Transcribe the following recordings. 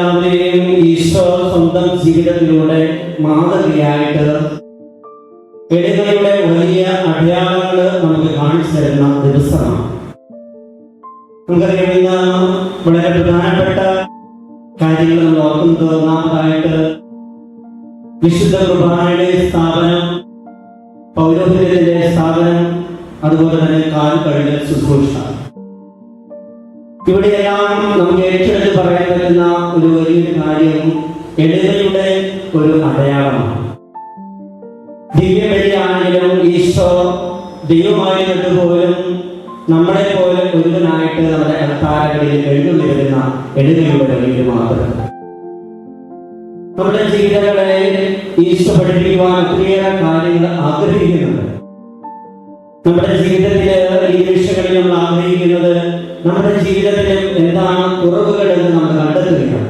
നമ്മളെല്ലാവരെയും ഈശോ സ്വന്തം ജീവിതത്തിലൂടെ മാതൃകയായിട്ട് കെടുകളുടെ വലിയ അടയാളങ്ങൾ നമുക്ക് കാണിച്ചു തരുന്ന ദിവസമാണ്. നമുക്കറിയാം വളരെ പ്രധാനപ്പെട്ട കാര്യങ്ങൾ നമ്മൾ ഓർക്കുന്നത് ഒന്നാമതായിട്ട് വിശുദ്ധ കുർബാനയുടെ സ്ഥാപനം പൗരോഹിത്യത്തിന്റെ സ്ഥാപനം അതുപോലെ തന്നെ കാൽ കഴിഞ്ഞ ശുശ്രൂഷ. ഇവിടെയെല്ലാം നമുക്ക് ഏറ്റെടുത്ത് പറയാൻ പറ്റുന്ന ഒരു വലിയൊരു കാര്യം എളിമയുടെ ഒരു അടയാളമാണ്. ദിവ്യബലിയാണെങ്കിലും ഈശോ ദൈവമായിരുന്നിട്ട് പോലും നമ്മളെ പോലെ ഒരുവനായിട്ട് നമ്മുടെ അൽത്താരകളിൽ എഴുതി വരുന്ന എളിമയുടെ വലിയ മാത്രം നമ്മുടെ ജീവിതങ്ങളെ ഈശോ പഠിപ്പിക്കുവാൻ ഒത്തിരിയേറെ കാര്യങ്ങൾ ആഗ്രഹിക്കുന്നുണ്ട്. നമ്മുടെ ജീവിതത്തിലെ ഈ വിഷയങ്ങളിൽ നമ്മൾ ആഗ്രഹിക്കുന്നത് നമ്മുടെ ജീവിതത്തിൽ എന്താണ് കുറവുകൾ എന്ന് നമ്മൾ കണ്ടെത്തുകയാണ്.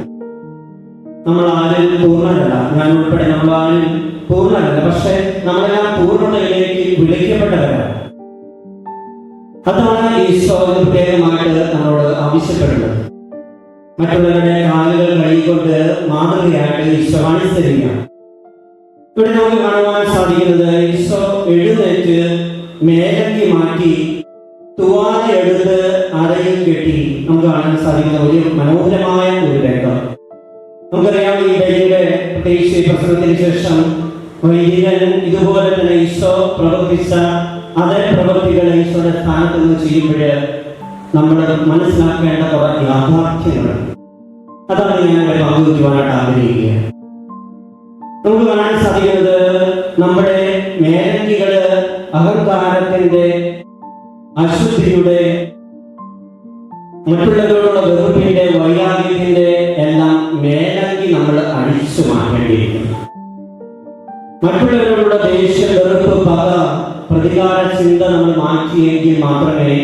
നമ്മൾ ആരും പൂർണരല്ല. ഞാൻ ഉൾപ്പെടെ നമ്മൾ ആരും പൂർണരല്ല. പക്ഷെ നമ്മളെല്ലാം പൂർണതയിലേക്ക് വിളിക്കപ്പെട്ടവരാണ്. അതാണ് ഈശോ പ്രത്യേകമായിട്ട് നമ്മളോട് ആവശ്യപ്പെടുന്നത്. മറ്റുള്ളവരുടെ കാലുകൾ കൈകൊണ്ട് മാതൃകയായിട്ട് ഈശോ അനുസരിക്കുകയാണ് ഇവിടെ നമുക്ക് കാണുവാൻ സാധിക്കുന്നത് ഈശോ എഴുന്നേറ്റ് മേലക്കി മാറ്റി തുവാല എടുത്ത് അരയിൽ കെട്ടി നമുക്ക് കാണാൻ സാധിക്കുന്ന ഒരു മനോഹരമായ ഒരു രംഗം. നമുക്കറിയാം ഈ ബലിയുടെ പ്രത്യേകിച്ച് പ്രസംഗത്തിന് ശേഷം വൈദികനും ഇതുപോലെ തന്നെ ഈശോ പ്രവർത്തിച്ച അതേ പ്രവൃത്തികൾ ഈശോയുടെ സ്ഥാനത്ത് നിന്ന് ചെയ്യുമ്പോൾ നമ്മൾ മനസ്സിലാക്കേണ്ട കുറെ യാഥാർത്ഥ്യങ്ങൾ. അതാണ് ഞാൻ ഇവിടെ പങ്കുവയ്ക്കുവാനായിട്ട് ആഗ്രഹിക്കുക നമുക്ക് കാണാൻ സാധിക്കുന്നത് നമ്മുടെ മേലങ്കികൾ അഹങ്കാരത്തിന്റെ അശുദ്ധിയുടെ മറ്റുള്ളവരോടുള്ള വെറുപ്പിന്റെ വൈരാഗ്യത്തിന്റെ എല്ലാം മേലങ്കി നമ്മൾ അഴിച്ചു മാറ്റേണ്ടിയിരിക്കുന്നു മറ്റുള്ളവരോടുള്ള ദേഷ്യ വെറുപ്പ് പക പ്രതികാര ചിന്ത നമ്മൾ മാറ്റിയെങ്കിൽ മാത്രമേ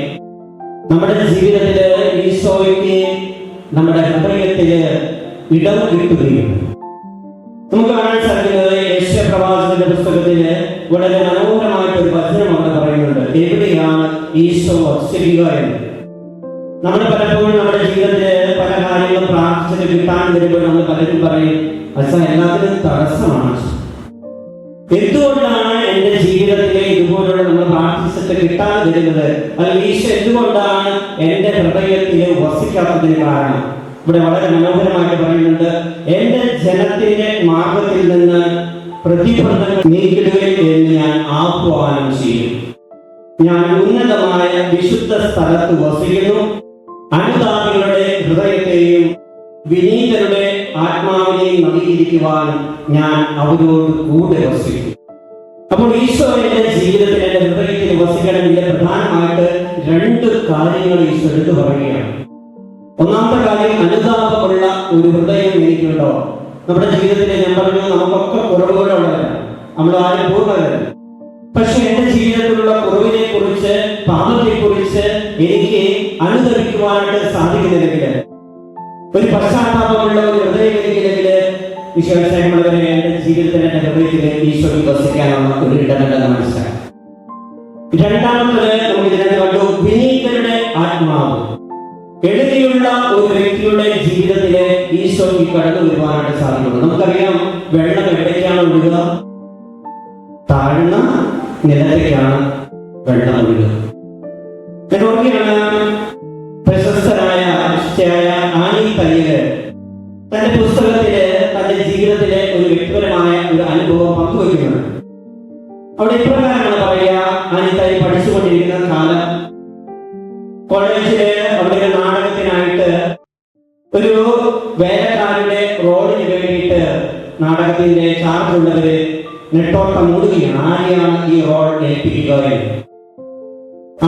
നമ്മുടെ ജീവിതത്തിൽ ഈശോയ്ക്ക് നമ്മുടെ ഹൃദയത്തിൽ ഇടം കിട്ടുകയുള്ളൂ. നമുക്ക് കാണാൻ സാധിക്കുന്നത് യേശയ പ്രവാചകന്റെ പുസ്തകത്തിൽ വളരെ മനോഹരമായിട്ട് ഒരു വചനം അവിടെ പറയുന്നുണ്ട്. എവിടെയാണ് ഈശോ എന്ന് നമ്മൾ പലപ്പോഴും നമ്മുടെ ജീവിതത്തിലെ പല കാര്യങ്ങളും പ്രാർത്ഥിച്ചിട്ട് കിട്ടാൻ വരുമ്പോൾ നമ്മൾ പലരും പറയും അച്ഛ എല്ലാത്തിനും തടസ്സമാണ്. എന്തുകൊണ്ടാണ് എന്റെ ജീവിതത്തിലെ ഇതുപോലുള്ള നമ്മൾ പ്രാർത്ഥിച്ചിട്ട് കിട്ടാൻ വരുന്നത്? അല്ലെങ്കിൽ ഈശോ എന്തുകൊണ്ടാണ് എന്റെ ഹൃദയത്തിൽ വസിക്കാത്തതിന് കാരണം? ഇവിടെ വളരെ മനോഹരമായിട്ട് പറയുന്നുണ്ട് എന്റെ ജനത്തിന്റെ മാർഗത്തിൽ നിന്ന് പ്രതിബന്ധങ്ങൾ നീക്കിടുകയും എന്ന് ഞാൻ ആഹ്വാനം ചെയ്യും. ഞാൻ ഉന്നതമായ വിശുദ്ധ സ്ഥലത്ത് വസിക്കുന്നു. അനുതാപികളുടെ ഹൃദയത്തെയും വിനീതരുടെ ആത്മാവിനെയും നവീകരിക്കുവാൻ ഞാൻ അവരോട് കൂടെ വസിക്കുന്നു. അപ്പോൾ ഈശോ ജീവിതത്തിൽ എന്റെ ഹൃദയത്തിൽ വസിക്കണമെങ്കിൽ പ്രധാനമായിട്ട് രണ്ട് കാര്യങ്ങൾ ഈശോ പറയുകയാണ്. ഒന്നാമത്തെ കാര്യം അനുതാപമുള്ള ഒരു ഹൃദയം എനിക്കുണ്ടോ? നമ്മുടെ ജീവിതത്തിലെ ഞാൻ പറഞ്ഞു നമുക്കൊക്കെ കുറവുകളുള്ളവരാണ് നമ്മൾ ആരും പൂർണവരല്ല പക്ഷെ എന്റെ ജീവിതത്തിലുള്ള കുറവിനെ കുറിച്ച് പാപത്തെ കുറിച്ച് എനിക്ക് അനുദപിക്കുവാനായിട്ട് സാധിക്കുന്നില്ലെങ്കിൽ ഒരു പശ്ചാത്താപമുള്ള ഒരു ഹൃദയം എനിക്കില്ലെങ്കിൽ വിശ്വാസമുള്ളവരെ എന്റെ ജീവിതത്തിൽ എന്റെ ഹൃദയത്തിൽ ഈശോയിൽ വസിക്കാനുള്ള ഒരു ഇടമല്ല മനസ്സിലാക്കാം. രണ്ടാമത്തത് ആത്മാവ്. എളിമയുള്ള ഒരു വ്യക്തിയുടെ ജീവിതത്തിലെ ഈശോയ്ക്ക് കടന്നു വരുവാനായിട്ട് സാധിക്കുന്നു. നമുക്കറിയാം വെള്ളം എവിടേക്കാണ് ഒഴുകുക? താഴ്ന്ന നിലത്തേക്കാണ് വെള്ളം ഒഴുകുന്നത് നോക്കിയാണ് പ്രശസ്തനായ ആനി തയ്യൽ തന്റെ പുസ്തകത്തിലെ തന്റെ ജീവിതത്തിലെ ഒരു വ്യക്തിപരമായ ഒരു അനുഭവം പങ്കുവയ്ക്കുന്നത്. അവിടെ ഇപ്രകാരമാണ് പറയുക ആനി തൈ പഠിച്ചുകൊണ്ടിരിക്കുന്ന കാലം? കോളേജിലെ അവിടെ നാടകത്തിനായിട്ട് ഒരു വേലക്കാരുടെ റോഡിന് വേണ്ടിയിട്ട് നാടകത്തിന്റെ ചാർജ് ഉള്ളവര് നെട്ടോട്ടം മൂടുകയാണ്. ആരെയാണ് ഈ റോൾ ഏൽപ്പിക്കുക എന്ന്.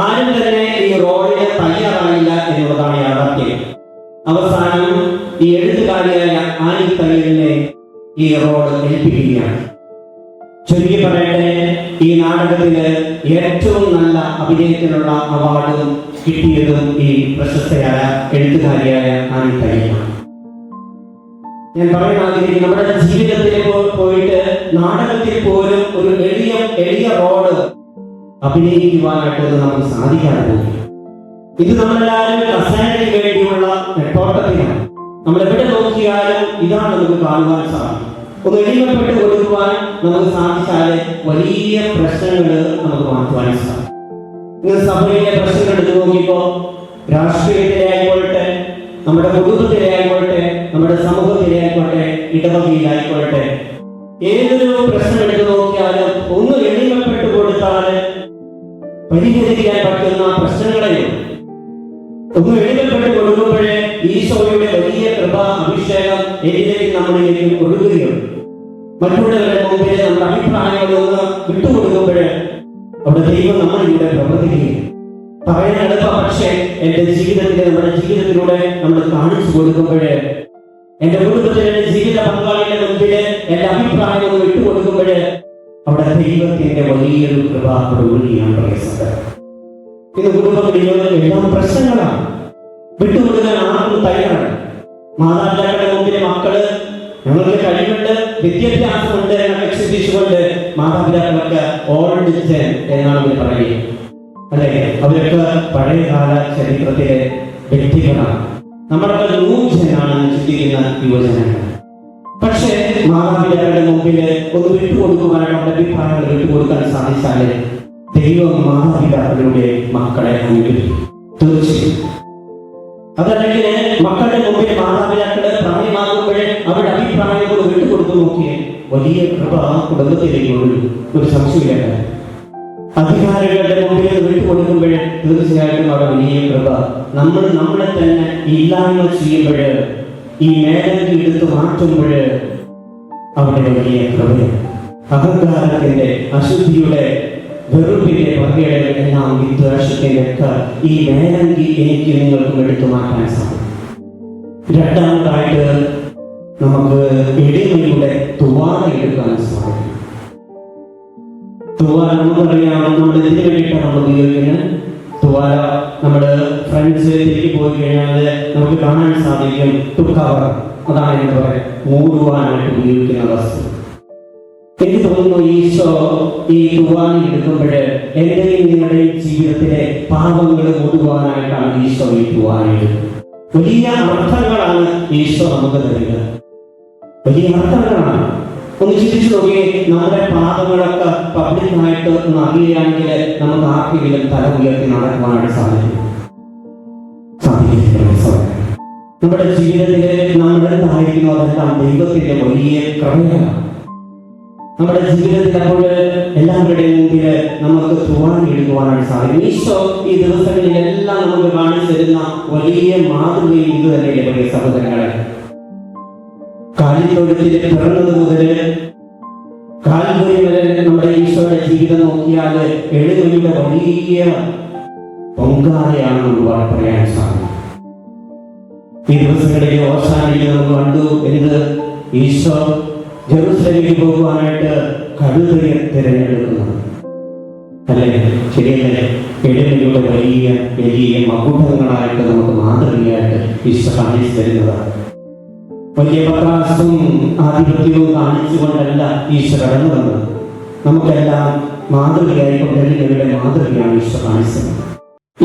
ആരും തന്നെ ഈ റോഡിന് തയ്യാറായില്ല എന്നുള്ളതാണ് യാഥാർത്ഥ്യം. അവസാനം ഈ എഴുത്തുകാരിയായ ആനി തയ്യലിനെ ഈ റോഡ് ഏൽപ്പിക്കുകയാണ് ചുരുക്കി പറയട്ടെ ഈ നാടകത്തിൽ ഏറ്റവും നല്ല അഭിനയത്തിനുള്ള അവാർഡ് കിട്ടിയതും ഈ പ്രശസ്തയായ എഴുത്തുകാരിയായ ആനി തയ്യലാണ് ഞാൻ പറയാൻ ആഗ്രഹിക്കുന്നു നമ്മുടെ ജീവിതത്തിൽ പോയിട്ട് നാടകത്തിൽ പോലും ഒരു എളിയ എളിയ റോഡ് അഭിനയിക്കുവാനായിട്ട് നമുക്ക് സാധിക്കാതെ ഇത് നമ്മളെല്ലാവരും കസേരയ്ക്ക് വേണ്ടിയുള്ള നെട്ടോട്ടത്തിലാണ്. നമ്മൾ എവിടെ നോക്കിയാലും ഇതാണ് നമുക്ക് കാണുവാൻ സാധിക്കും. ഒന്ന് എളിമപ്പെട്ട് കൊടുക്കുവാൻ നമുക്ക് സാധിച്ചാൽ വലിയ പ്രശ്നങ്ങൾ നമുക്ക് മാറ്റുവാൻ സാധിക്കും. ഇന്ന് സഭയിലെ പ്രശ്നങ്ങൾ എടുത്തു നോക്കിയപ്പോ രാഷ്ട്രീയത്തിലെ ആയിക്കോട്ടെ നമ്മുടെ കുടുംബത്തിലായിക്കോട്ടെ നമ്മുടെ സമൂഹത്തിലായിക്കോട്ടെ ഇടവകയിലായിക്കോട്ടെ. ഏതൊരു പ്രശ്നം എടുത്തു നോക്കിയാലും ഒന്ന് എളിമപ്പെട്ടു കൊടുത്താൽ പരിഹരിക്കാൻ പറ്റുന്ന പ്രശ്നങ്ങളെ ഒന്ന് എളിമപ്പെട്ടു കൊടുക്കുമ്പോഴേ ഈശോയുടെ വലിയ കൃപ അഭിഷേകം എന്നിലേക്ക് നമ്മളിലേക്ക് ഒഴുകുകയുള്ളൂ. മറ്റുള്ളവരുടെ മുമ്പിൽ നമ്മുടെ അഭിപ്രായങ്ങളൊന്ന് വിട്ടുകൊടുക്കുമ്പോഴേ അവിടെ ദൈവം നമ്മളിലൂടെ പ്രവർത്തിക്കുകയും പറയാൻ എളുപ്പം പക്ഷേ എന്റെ ജീവിതത്തിൽ നമ്മുടെ ജീവിതത്തിലൂടെ നമ്മൾ കാണിച്ചു കൊടുക്കുമ്പോഴേ എന്റെ കുടുംബത്തിൽ എന്റെ ജീവിത പങ്കാളിയുടെ മുമ്പിൽ എന്റെ അഭിപ്രായം ഒന്ന് വിട്ടുകൊടുക്കുമ്പോഴേ അവിടെ ദൈവത്തിന്റെ വലിയൊരു കൃപ അവിടെ ഒഴുകിയാണ് പ്രവേശിച്ചത് ഇന്ന് കുടുംബങ്ങളിൽ എല്ലാം പ്രശ്നങ്ങളാണ്. വിട്ടുകൊടുക്കാൻ ആർക്കും തയ്യാറാണ് മാതാപിതാക്കളുടെ മുമ്പിൽ മക്കൾ ഞങ്ങൾക്ക് കഴിവുണ്ട് വിദ്യാഭ്യാസമുണ്ട് എന്നൊക്കെ ചിന്തിച്ചുകൊണ്ട് മാതാപിതാക്കളൊക്കെ ഓൾഡ് ജൻ എന്നാണ് പറയുന്നത്. അല്ലെ? അവരൊക്കെ പഴയകാല ചരിത്രത്തിലെ വ്യക്തികളാണ്. നമ്മളൊക്കെ ന്യൂ ജനാണെന്ന് ചിന്തിക്കുന്ന യുവജനങ്ങൾ. പക്ഷേ മാതാപിതാക്കളുടെ മുമ്പിൽ ഒന്ന് വിട്ടുകൊടുക്കുവാനുള്ള അഭിപ്രായങ്ങൾ വിട്ടുകൊടുക്കാൻ സാധിച്ചാൽ ദൈവം മാതാപിതാക്കളുടെ മക്കളെ അനുഗ്രഹിക്കും. തീർച്ചയായും. അതല്ലെങ്കിൽ മക്കളുടെ മുമ്പിൽ മാതാപിതാക്കൾ പ്രായമാകുമ്പോഴേ അവരുടെ അഭിപ്രായങ്ങൾ വിട്ടുകൊടുത്തു നോക്കിയേ വലിയ കൃപ കുടുംബത്തിലേക്ക് ഒരു സംശയമില്ല അധികാരികളുടെ മുമ്പിൽ വിട്ടുകൊടുക്കുമ്പോൾ തീർച്ചയായിട്ടും അവിടെ വലിയ കൃപ. നമ്മൾ നമ്മളെ തന്നെ ഇല്ലായ്മ ചെയ്യുമ്പോൾ ഈ മേഖലയിൽ എടുത്തു മാറ്റുമ്പോൾ അവിടെ വലിയ കൃപ അഹങ്കാരത്തിന്റെ അശുദ്ധിയുടെ വെറുപ്പിന്റെ പകയുടെ എല്ലാം വിദ്വേഷത്തിന്റെ ഒക്കെ ഈ മേലങ്കി എനിക്ക് നിങ്ങൾക്കും എടുത്തു മാറ്റാൻ സാധിക്കും. രണ്ടാമതായിട്ട് നമുക്ക് എളിമയുടെ തുവാന എടുക്കാൻ സാധിക്കും. തുവാല നമുക്കറിയാം നമ്മൾ എന്തിനു വേണ്ടിയിട്ടാണ് നമ്മൾ ഉപയോഗിക്കുന്നത് തുവാല നമ്മുടെ ഫ്രണ്ട്സ് തിരികെ പോയി കഴിഞ്ഞാൽ നമുക്ക് കാണാൻ സാധിക്കും. തുക്കവർ അതാണ് എന്ന് പറയാം മൂടുവാനായിട്ട് ഉപയോഗിക്കുന്ന വസ്തു. എനിക്ക് തോന്നുന്നു ഈശോ ഈ തുവാന എടുക്കുമ്പോൾ എന്റെയും നിങ്ങളുടെയും ജീവിതത്തിലെ പാപങ്ങൾ മൂടുവാനായിട്ടാണ് ഈശോ ഈ തുവാന വലിയ അർത്ഥങ്ങളാണ് ഈശോ നമുക്ക് തരുന്നത്. വലിയ അർത്ഥങ്ങളാണ്. ഒന്ന് ചിന്തിച്ചു നോക്കിയേ നമ്മുടെ പാദങ്ങളൊക്കെ പബ്ലിക്കായിട്ട് ഒന്ന് അറിയുകയാണെങ്കിൽ നമുക്ക് ആർക്കെങ്കിലും തല ഉയർത്തി നടക്കുവാനായിട്ട് സാധിക്കും. നമ്മുടെ ജീവിതത്തിലെ നമ്മൾ എന്തായിരിക്കുന്നു അതെല്ലാം ദൈവത്തിന്റെ വലിയ ക്രമയാണ് നമ്മുടെ ജീവിതത്തിൽ അപ്പോൾ എല്ലാവരുടെയും മുമ്പിൽ നമുക്ക് തുവാൻ സാധിക്കും. ഈശോ ഈ ദിവസങ്ങളിലെല്ലാം നമുക്ക് കാണിച്ചു തരുന്ന വലിയ മാതൃകയും ഇത് പ്രിയ സഹോദരങ്ങളെ. കാലിത്തൊഴുത്തിൽ പിറന്നത് മുതൽ കാൽവരി വരെ നമ്മുടെ ഈശോയുടെ ജീവിതം നോക്കിയാൽ എഴുതുകളുടെ വലിയ പൊങ്കാലയാണ് നമുക്ക് പറയാൻ സാധിക്കും ഈ ദിവസങ്ങളിലെ ഓശാനയിൽ നമുക്ക് കണ്ടു എന്ത് ഈശോ ജെറുസലേമിൽ പോകുവാനായിട്ട് കഴുതയെ തിരഞ്ഞെടുക്കുന്നത്. അല്ലെ? ശരിയല്ലേ? എഴുതിയുടെ വലിയ വലിയ മകുടങ്ങളായിട്ട് നമുക്ക് മാതൃകയായിട്ട് ഈശോ കാണിച്ചു തരുന്നതാണ് വലിയ പത്രാസും ആധിപത്യവും കാണിച്ചുകൊണ്ടല്ല ഈശ്വര കടന്നു വന്നത്. നമുക്കെല്ലാം മാതൃകയായിക്കൊണ്ട് എഴുതിയുടെ മാതൃകയാണ് ഈശ്വര കാണിച്ചത്.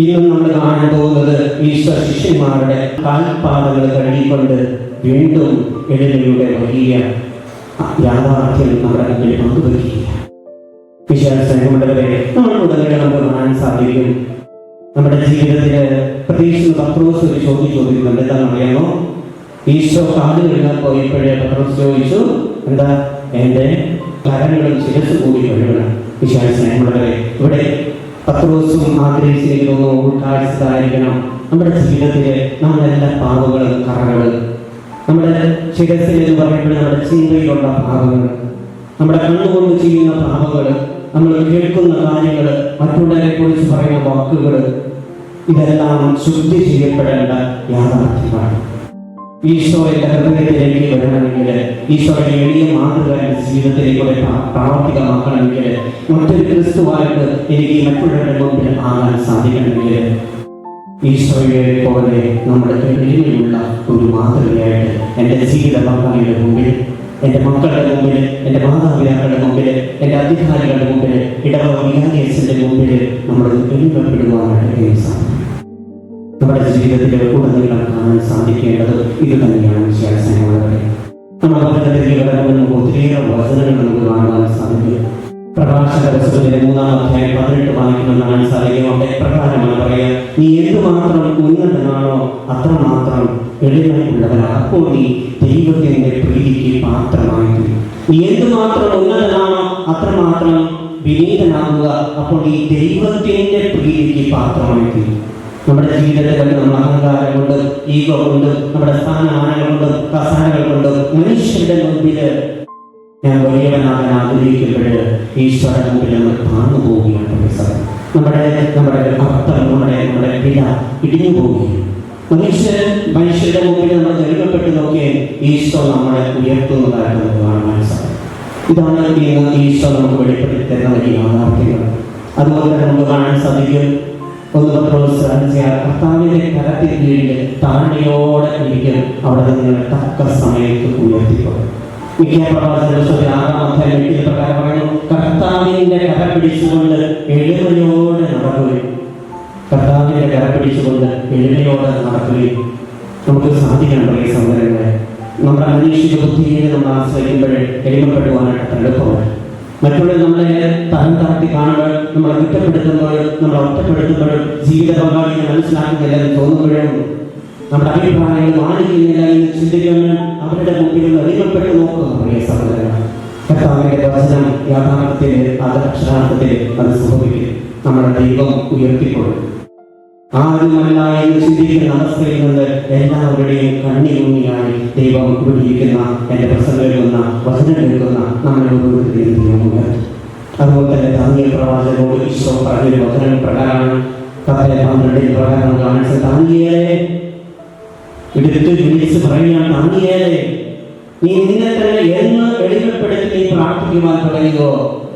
ഇന്നും നമ്മൾ കാണാൻ പോകുന്നത് ഈശ്വര ശിഷ്യന്മാരുടെ കാൽപാതകൾ കഴുകിക്കൊണ്ട് വീണ്ടും എഴുതിയുടെ വലിയ യാഥാർത്ഥ്യം നമ്മുടെ മുന്നിൽ പങ്കുവയ്ക്കുക നമ്മൾ ഉടനെ നമുക്ക് കാണാൻ സാധിക്കും. നമ്മുടെ ജീവിതത്തിലെ പ്രത്യേകിച്ച് പത്രോസ് ഒരു ചോദ്യം ചോദിക്കുന്നുണ്ട്. എന്താണെന്ന് അറിയാമോ? ഈശോ കാൽ കഴുകാൻ പോയപ്പോഴേ പത്രോസ് ചോദിച്ചു എന്താ എന്റെ കരങ്ങളും ശിരസ് കൂടി കഴുകണം വിശ്വാസമുള്ളവരെ ഇവിടെ പത്രോസും ആഗ്രഹിച്ചിരിക്കുന്നു ഉൾക്കാഴ്ചതായിരിക്കണം നമ്മുടെ ജീവിതത്തിലെ നമ്മുടെ എല്ലാ പാവകളും കറകളും നമ്മുടെ ശിരസിൽ എന്ന് പറയുമ്പോൾ നമ്മുടെ ചിന്തയിലുള്ള ഭാവങ്ങൾ നമ്മുടെ കണ്ണുകൊണ്ട് ചെയ്യുന്ന പാപങ്ങൾ നമ്മൾ കേൾക്കുന്ന കാര്യങ്ങൾ മറ്റുള്ളവരെ കുറിച്ച് പറയുന്ന വാക്കുകൾ ഇതെല്ലാം ശുദ്ധി ചെയ്യപ്പെടേണ്ട യാഥാർത്ഥ്യമാണ്. ഈശോ എന്റെ ഹൃദയത്തിലേക്ക് വരണമെങ്കിൽ ഈശോയുടെ എളിയ മാതൃക ജീവിതത്തിലേക്ക് പ്രാ- പ്രാവർത്തികമാക്കണമെങ്കിൽ മറ്റൊരു ക്രിസ്തുവായിട്ട് എനിക്ക് മറ്റുള്ളവരുടെ മുമ്പിൽ ആകാൻ സാധിക്കണമെങ്കിൽ ഈശോയെ പോലെ നമ്മുടെ എളിമയുള്ള ഒരു മാതൃകയായിട്ട് എന്റെ ജീവിത പങ്കാളിയുടെ മുമ്പിൽ എന്റെ മക്കളുടെ മുമ്പിൽ എന്റെ മാതാപിതാക്കളുടെ മുമ്പിൽ എന്റെ അധികാരികളുടെ മുമ്പിൽ ഇടവ വികാരിയസിന്റെ മുമ്പിൽ നമ്മൾ എളിമപ്പെടുവാനായിട്ട് സാധിക്കും. നമ്മുടെ ജീവിതത്തിൽ ഉടനീളം കാണാൻ സാധിക്കേണ്ടത് ഇത് തന്നെയാണ് വിശ്വാസമുള്ളവരെ നമ്മുടെ നമുക്ക് ഒത്തിരിയേറെ വചനങ്ങൾ നമുക്ക് കാണുവാൻ സാധിക്കും. പ്രഭാഷക പുസ്തകത്തിന്റെ മൂന്നാം അധ്യായം പതിനെട്ട് വായിക്കുമെന്ന് കാണാൻ സാധിക്കും അവിടെ പ്രകാരമാണ് പറയുക നീ എന്തുമാത്രം ഉന്നതനാണോ അത്രമാത്രം എളിമയുള്ളവനാണ് അപ്പോൾ നീ ദൈവത്തിന്റെ പ്രീതിക്ക് പാത്രമായി തീരും. നീ എന്തുമാത്രം ഉന്നതനാണോ അത്രമാത്രം വിനീതനാകുക. അപ്പോൾ നീ ദൈവത്തിന്റെ പ്രീതിക്ക് പാത്രമായി തീരും നമ്മുടെ ജീവിതത്തെ കണ്ട് നമ്മൾ അഹങ്കാരം കൊണ്ട് ഈഗോ കൊണ്ട് നമ്മുടെ സ്ഥാനമാനങ്ങൾ കൊണ്ട് കസാനകൾ കൊണ്ട് മനുഷ്യരുടെ മുമ്പിൽ ഞാൻ വലിയവനാകാൻ ആഗ്രഹിക്കുമ്പോൾ ഈശ്വര മുമ്പിൽ നമ്മൾ താഴ്ന്നു പോവുകയാണ് നമ്മുടെ നമ്മുടെ ഭക്തം നമ്മുടെ നമ്മുടെ വില ഇടിഞ്ഞു പോവുകയാണ്. മനുഷ്യൻ മനുഷ്യരുടെ മുമ്പിൽ നമ്മൾ നെരുക്കപ്പെട്ട് നോക്കിയേ ഈശോ നമ്മളെ ഉയർത്തുന്നതായിട്ട് നമുക്ക് കാണാൻ സാധിക്കും ഇതാണ് ഈശ്വർ ഈശോ നമുക്ക് വെളിപ്പെടുത്തി തരുന്ന വലിയ യാഥാർത്ഥ്യങ്ങൾ. അതുപോലെ തന്നെ നമുക്ക് കാണാൻ സാധിക്കും ഒന്ന് പ്രോത്സാഹിച്ച കർത്താവിന്റെ കരത്തിൽ കീഴിൽ താഴ്മയോടെ ഇരിക്കും അവിടെ നിന്ന് തക്ക സമയത്ത് ഉയർത്തിക്കൊള്ളും പ്രകാരം കർത്താവിന്റെ കര പിടിച്ചുകൊണ്ട് എളിമയോടെ നടക്കുകയും. കർത്താവിന്റെ കര പിടിച്ചുകൊണ്ട് എളിമയോടെ നടക്കുകയും നമുക്ക് നമ്മുടെ ബുദ്ധിയെ നമ്മൾ ആശ്രയിക്കുമ്പോഴേ എളിമപ്പെടുവാനായിട്ട് എളുപ്പമാണ് മറ്റുള്ളവർ നമ്മളെ തരം തറത്തി കാണുമ്പോൾ നമ്മൾ കുറ്റപ്പെടുത്തുമ്പോൾ നമ്മളെ ഒറ്റപ്പെടുത്തുമ്പോൾ ജീവിത പങ്കാളിയെ മനസ്സിലാക്കുന്നില്ല എന്ന് തോന്നുമ്പോഴും നമ്മുടെ അഭിപ്രായങ്ങൾ മാനിക്കുന്നില്ല എന്ന് അവരുടെ മുമ്പിൽ അടിമപ്പെട്ട് നോക്കുക പ്രിയ സഹോദരങ്ങൾ കർത്താവിന്റെ വചനം അത് സംഭവിക്കും നമ്മുടെ ദൈവം ഉയർത്തിക്കൊള്ളും. ആരുമല്ല എന്ന് ചിന്തിക്കുന്ന അവസ്ഥയിൽ നിന്ന് എല്ലാവരുടെയും കണ്ണിലൂന്നിയായി ദൈവം ഉപയോഗിക്കുന്ന എന്റെ പ്രസംഗം കേൾക്കുന്ന വചനം കേൾക്കുന്ന നമ്മുടെ ഓരോരുത്തരെയും ദൈവം ഉയർത്തും അതുപോലെ തന്നെ താങ്ങിയ പ്രവാചകനോട് ഈശോ പറഞ്ഞൊരു വചനം പ്രകാരമാണ് പ്രകാരം കാണിച്ച താങ്ങിയേ എടുത്ത് വിളിച്ച് പറയുകയാണ് താങ്ങിയേ നീ നിന്നെ തന്നെ എന്ന് എളിമപ്പെടുത്തി നീ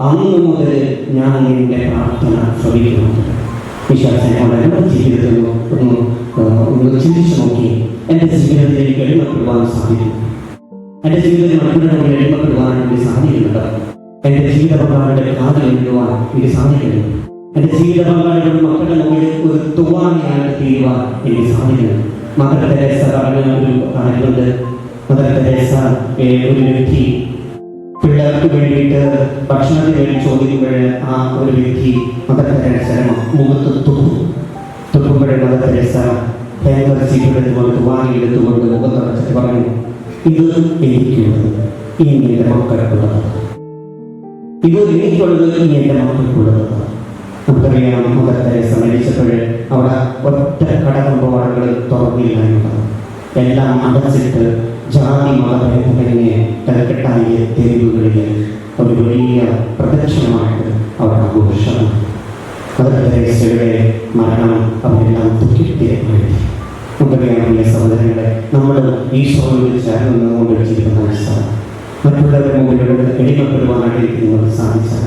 അന്ന് മുതൽ ഞാൻ നിന്റെ പ്രാർത്ഥന ശ്രമിക്കുന്നു എന്റെ ജീവിതത്തിൽ ഒന്ന് ചിന്തിച്ചു നോക്കി എന്റെ ജീവിതത്തിൽ എനിക്ക് അടിമപ്പെടുവാൻ സാധിക്കും എന്റെ ജീവിതത്തിൽ മറ്റുള്ളവരെ അടിമപ്പെടുവാൻ എനിക്ക് സാധിക്കുന്നുണ്ട് എന്റെ ജീവിത പങ്കാളിയുടെ കാതൽ എഴുതുവാൻ എനിക്ക് സാധിക്കുന്നു എന്റെ ജീവിത പങ്കാളികളുടെ മക്കളുടെ മുകളിൽ ഒരു തുവാനിയായിട്ട് തീരുവാൻ എനിക്ക് സാധിക്കുന്നു മദർ തെരേസ പറഞ്ഞ ഒരു കാര്യമുണ്ട് മദർ തെരേസ ഒരു വ്യക്തി പിള്ളേർക്ക് വേണ്ടിയിട്ട് ഭക്ഷണത്തിന് വേണ്ടി ചോദിക്കുമ്പോൾ ആ ഒരു വ്യക്തി മദർ തെരേസ മുഖത്ത് തുപ്പും. തുപ്പുമ്പോഴേ മദർ തെരേസ ഹാങ്കർ ചീട്ടെടുത്തുകൊണ്ട് വാങ്ങിയെടുത്തുകൊണ്ട് മുഖത്തടച്ചിട്ട് പറഞ്ഞു ഇത് എനിക്കുള്ളത്. ഇനി എന്റെ മക്കൾക്കുള്ളത്. ഇത് എനിക്കുള്ളത് ഇനി എന്റെ മക്കൾക്കുള്ളത്. നമുക്കറിയാം മദർ തെരേസ അവിടെ ഒറ്റ കടകമ്പോളങ്ങൾ തുറന്നില്ലായിരുന്നു എല്ലാം അടച്ചിട്ട് ജാതി മതഭേദങ്ങളിലെ തലക്കെട്ടായ തെരുവുകളിലെ ഒരു വലിയ പ്രദക്ഷിണമായിട്ട് അവർ ആഘോഷമാണ് മദർ തെരേസയുടെ മരണം അവരെല്ലാം ദുഃഖിപ്പിക്കുകയാണ് നമുക്കറിയാം സഹോദരങ്ങളെ നമ്മൾ ഈശോയോട് ചേർന്ന് കൊണ്ട് വെച്ചിരിക്കുന്ന സാധിക്കും മറ്റുള്ളവരുടെ മുമ്പിൽ എളിമപ്പെടുവാനായിട്ട് നിങ്ങൾക്ക് സാധിച്ചാൽ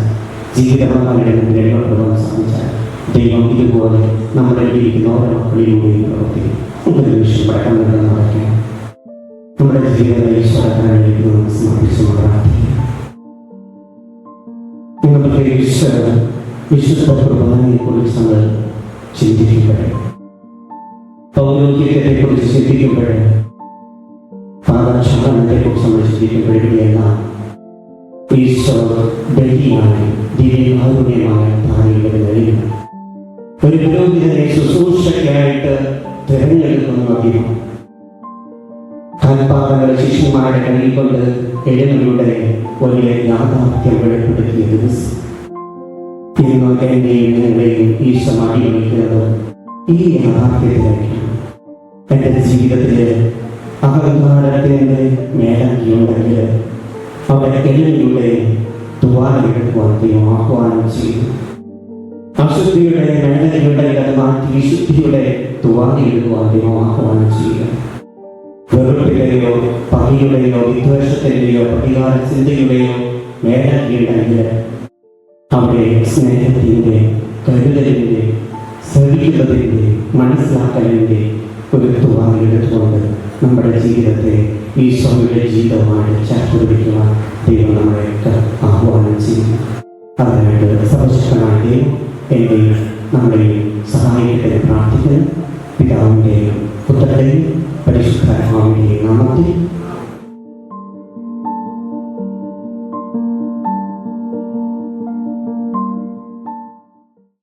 ജീവിതപങ്കാളിയുടെ മുമ്പിൽ എളിമപ്പെടുവാൻ സാധിച്ചാൽ ദൈവം ഇതുപോലെ നമ്മുടെ ജീവിക്കുന്ന ഓരോ മക്കളിലൂടെയും പ്രവർത്തിക്കും. ഒരു പടക്കം നടക്കാം നമ്മുടെ വരിക ഒരു പുരോഹിതനെ ശുശ്രൂഷയ്ക്കായിട്ട് തിരഞ്ഞെടുക്കുന്ന അദ്ദേഹം കാൽപാദങ്ങളെ ശിഷ്യന്മാരുടെ കയ്യിൽ കൊണ്ട് എഴുന്നള്ളുടെ വലിയ യാഥാർത്ഥ്യം വെളിപ്പെടുത്തിയ ദിവസം. ഇന്ന് എന്നെയും നിങ്ങളെയും ഈശോ മാറ്റി വയ്ക്കുന്നത് ഈ യാഥാർത്ഥ്യത്തിലേക്കാണ് എന്റെ ജീവിതത്തിലെ അഹങ്കാരത്തിന്റെ മേലങ്കിയുണ്ടെങ്കിൽ അവിടെ ദൈവം ആഹ്വാനം ചെയ്തു. അശുദ്ധിയുടെ മേലങ്കിയുണ്ടെങ്കിൽ അത് മാറ്റി ശുദ്ധിയുടെ തുവാലെടുക്കുവാൻ ആഹ്വാനം ചെയ്യുക വെറുപ്പിന്റെയോ പകയുടെയോ വിദ്വേഷത്തിന്റെയോ പ്രതികാര ചിന്തയുടെയോ മേലങ്കിയുണ്ടെങ്കിൽ അവിടെ സ്നേഹത്തിന്റെ കരുതലിന്റെ ശ്രമിക്കുന്നതിന്റെ മനസ്സിലാക്കലിന്റെ ഒരു തുവാലെടുത്തുകൊണ്ട് നമ്മുടെ ജീവിതത്തെ ഈശോയുടെ ജീവിതവുമായിട്ട് ചേർത്ത് പിടിക്കുവാൻ ദൈവം നമ്മളെയൊക്കെ ആഹ്വാനം ചെയ്യും അതിനായിട്ട് സർവശക്തനായ ദൈവം എന്നെയും നമ്മളെയും സഹായിക്കട്ടെ പ്രാർത്ഥിക്കുന്നു. പിതാവിന്റെയും പുത്രന്റെയും പരിശുദ്ധാത്മാവിന്റെയും നാമത്തിൽ